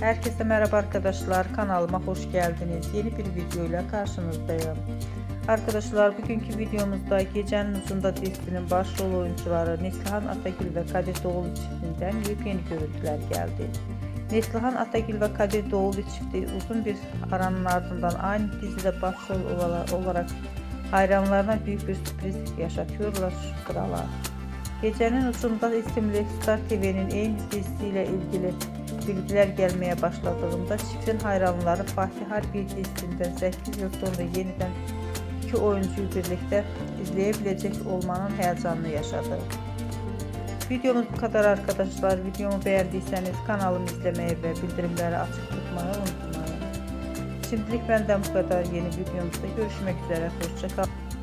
Herkese merhaba arkadaşlar. Kanalıma hoş geldiniz. Yeni bir videoyla karşınızdayım. Arkadaşlar bugünkü videomuzda Gecenin Uzunda dizisinin başrol oyuncuları Neslihan Atagül ve Kadir Doğulu çiftinden yepyeni görüntüler geldi. Neslihan Atagül ve Kadir Doğulu çifti uzun bir aranın ardından aynı dizide başrol ola- olarak hayranlarına büyük bir sürpriz yaşatıyorlar sıralar. Gecenin Ucunda isimli Star TV'nin en dizisiyle ilgili bilgiler gelmeye başladığında çiftin hayranları Fatih Harbi dizisinden 8 yıl sonra yeniden iki oyuncuyu birlikte izleyebilecek olmanın heyecanını yaşadı. Videomuz bu kadar arkadaşlar. Videomu beğendiyseniz kanalımı izlemeyi ve bildirimleri açık tutmayı unutmayın. Şimdilik benden bu kadar. Yeni videomuzda görüşmek üzere. Hoşçakalın.